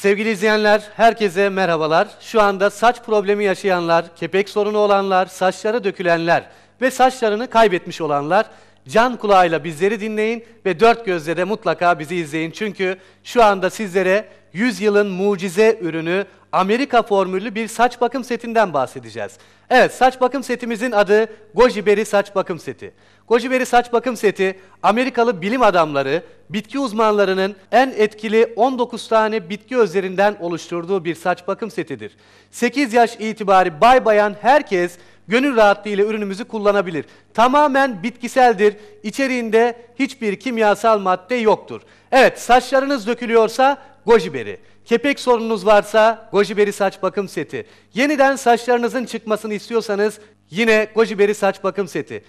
Sevgili izleyenler, herkese merhabalar. Şu anda saç problemi yaşayanlar, kepek sorunu olanlar, saçları dökülenler ve saçlarını kaybetmiş olanlar can kulağıyla bizleri dinleyin ve dört gözle de mutlaka bizi izleyin. Çünkü şu anda sizlere 100 yılın mucize ürünü Amerika formüllü bir saç bakım setinden bahsedeceğiz. Evet, saç bakım setimizin adı Goji Berry saç bakım seti. Goji Berry saç bakım seti Amerikalı bilim adamları, bitki uzmanlarının en etkili 19 tane bitki özlerinden oluşturduğu bir saç bakım setidir. 8 yaş itibari bay bayan herkes gönül rahatlığıyla ürünümüzü kullanabilir. Tamamen bitkiseldir. İçeriğinde hiçbir kimyasal madde yoktur. Evet, saçlarınız dökülüyorsa Goji Berry. Kepek sorununuz varsa Goji Berry saç bakım seti. Yeniden saçlarınızın çıkmasını istiyorsanız yine Goji Berry saç bakım seti.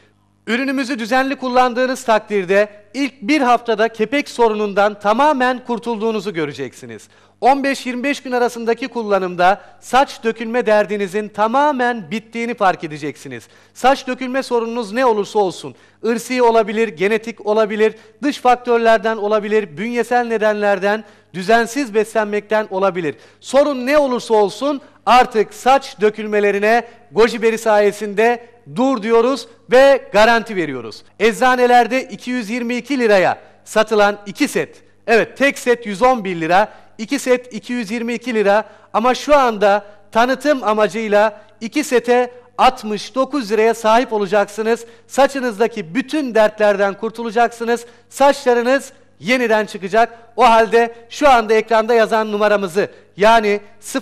Ürünümüzü düzenli kullandığınız takdirde ilk bir haftada kepek sorunundan tamamen kurtulduğunuzu göreceksiniz. 15-25 gün arasındaki kullanımda saç dökülme derdinizin tamamen bittiğini fark edeceksiniz. Saç dökülme sorununuz ne olursa olsun, ırsi olabilir, genetik olabilir, dış faktörlerden olabilir, bünyesel nedenlerden, düzensiz beslenmekten olabilir. Sorun ne olursa olsun artık saç dökülmelerine goji beri sayesinde dur diyoruz ve garanti veriyoruz. Eczanelerde 222 liraya satılan 2 set, evet tek set 111 lira, 2 set 222 lira ama şu anda tanıtım amacıyla 2 sete 69 liraya sahip olacaksınız. Saçınızdaki bütün dertlerden kurtulacaksınız. Saçlarınız yeniden çıkacak. O halde şu anda ekranda yazan numaramızı yani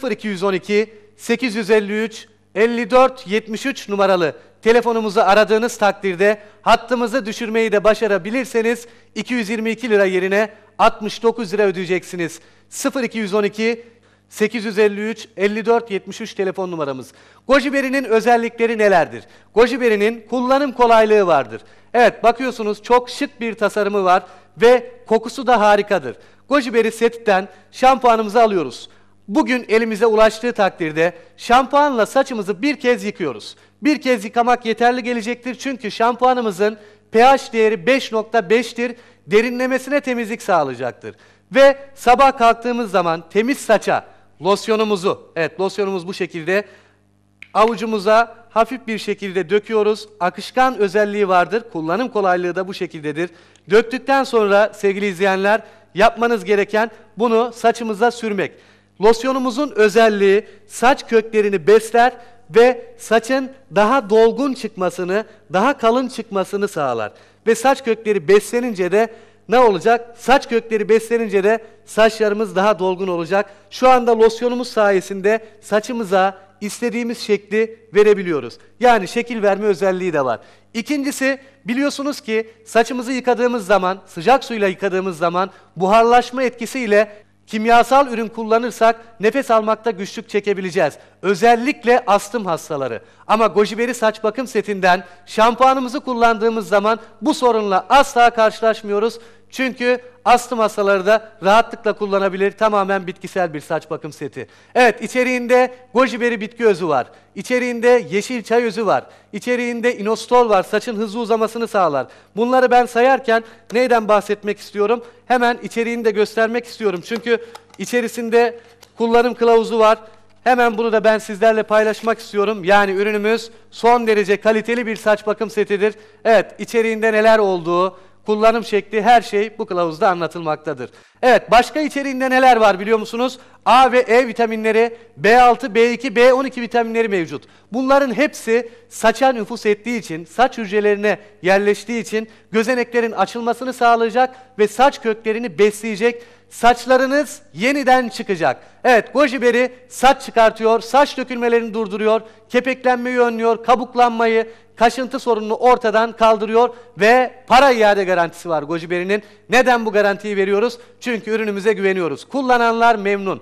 0212 853 54 73 numaralı telefonumuzu aradığınız takdirde hattımızı düşürmeyi de başarabilirseniz 222 lira yerine 69 lira ödeyeceksiniz. 0212 853 54 73 telefon numaramız. Goji Berry'nin özellikleri nelerdir? Goji Berry'nin kullanım kolaylığı vardır. Evet bakıyorsunuz çok şık bir tasarımı var ve kokusu da harikadır. Goji Berry setten şampuanımızı alıyoruz. Bugün elimize ulaştığı takdirde şampuanla saçımızı bir kez yıkıyoruz. Bir kez yıkamak yeterli gelecektir çünkü şampuanımızın pH değeri 5.5'tir. Derinlemesine temizlik sağlayacaktır. Ve sabah kalktığımız zaman temiz saça losyonumuzu, evet losyonumuz bu şekilde avucumuza hafif bir şekilde döküyoruz. Akışkan özelliği vardır. Kullanım kolaylığı da bu şekildedir. Döktükten sonra sevgili izleyenler yapmanız gereken bunu saçımıza sürmek. Losyonumuzun özelliği saç köklerini besler ve saçın daha dolgun çıkmasını, daha kalın çıkmasını sağlar. Ve saç kökleri beslenince de ne olacak? Saç kökleri beslenince de saçlarımız daha dolgun olacak. Şu anda losyonumuz sayesinde saçımıza istediğimiz şekli verebiliyoruz. Yani şekil verme özelliği de var. İkincisi biliyorsunuz ki saçımızı yıkadığımız zaman, sıcak suyla yıkadığımız zaman buharlaşma etkisiyle kimyasal ürün kullanırsak nefes almakta güçlük çekebileceğiz. Özellikle astım hastaları. Ama Gojiberi saç bakım setinden şampuanımızı kullandığımız zaman bu sorunla asla karşılaşmıyoruz. Çünkü astım hastaları da rahatlıkla kullanabilir. Tamamen bitkisel bir saç bakım seti. Evet içeriğinde gojiberi bitki özü var. İçeriğinde yeşil çay özü var. İçeriğinde inositol var. Saçın hızlı uzamasını sağlar. Bunları ben sayarken neyden bahsetmek istiyorum? Hemen içeriğini de göstermek istiyorum. Çünkü içerisinde kullanım kılavuzu var. Hemen bunu da ben sizlerle paylaşmak istiyorum. Yani ürünümüz son derece kaliteli bir saç bakım setidir. Evet içeriğinde neler olduğu, kullanım şekli her şey bu kılavuzda anlatılmaktadır. Evet başka içeriğinde neler var biliyor musunuz? A ve E vitaminleri, B6, B2, B12 vitaminleri mevcut. Bunların hepsi saça nüfus ettiği için, saç hücrelerine yerleştiği için gözeneklerin açılmasını sağlayacak ve saç köklerini besleyecek. Saçlarınız yeniden çıkacak. Evet goji saç çıkartıyor, saç dökülmelerini durduruyor, kepeklenmeyi önlüyor, kabuklanmayı, kaşıntı sorununu ortadan kaldırıyor ve para iade garantisi var Goji Neden bu garantiyi veriyoruz? Çünkü ürünümüze güveniyoruz. Kullananlar memnun.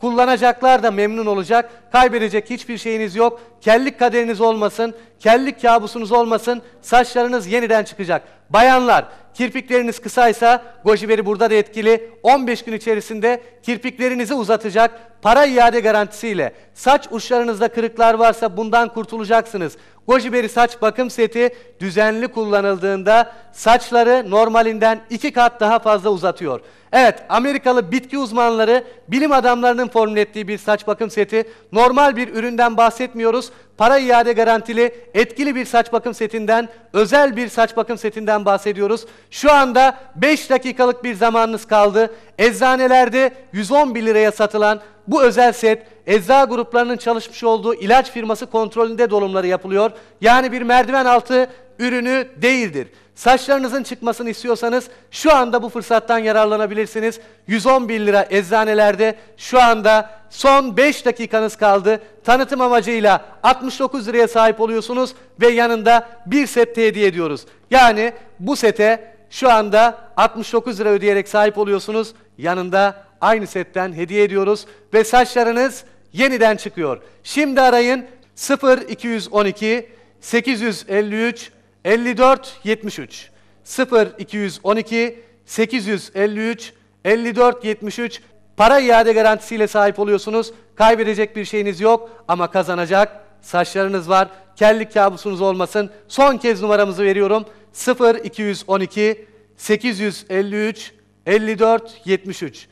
Kullanacaklar da memnun olacak. Kaybedecek hiçbir şeyiniz yok. Kellik kaderiniz olmasın. kellik kabusunuz olmasın, saçlarınız yeniden çıkacak. Bayanlar, kirpikleriniz kısaysa Gojiberi burada da etkili. 15 gün içerisinde kirpiklerinizi uzatacak para iade garantisiyle. Saç uçlarınızda kırıklar varsa bundan kurtulacaksınız. Gojiberi saç bakım seti düzenli kullanıldığında saçları normalinden iki kat daha fazla uzatıyor. Evet, Amerikalı bitki uzmanları, bilim adamlarının formüle ettiği bir saç bakım seti. Normal bir üründen bahsetmiyoruz. Para iade garantili, etkili bir saç bakım setinden, özel bir saç bakım setinden bahsediyoruz. Şu anda 5 dakikalık bir zamanınız kaldı. Eczanelerde 111 liraya satılan bu özel set ecza gruplarının çalışmış olduğu ilaç firması kontrolünde dolumları yapılıyor. Yani bir merdiven altı ürünü değildir. Saçlarınızın çıkmasını istiyorsanız şu anda bu fırsattan yararlanabilirsiniz. 111 lira eczanelerde şu anda son 5 dakikanız kaldı. Tanıtım amacıyla 69 liraya sahip oluyorsunuz ve yanında bir set hediye ediyoruz. Yani bu sete şu anda 69 lira ödeyerek sahip oluyorsunuz. Yanında aynı setten hediye ediyoruz ve saçlarınız yeniden çıkıyor. Şimdi arayın 0212 853 54 73 0212 853 54 73 para iade garantisiyle sahip oluyorsunuz. Kaybedecek bir şeyiniz yok ama kazanacak saçlarınız var. Kellik kabusunuz olmasın. Son kez numaramızı veriyorum. 0212 853 54 73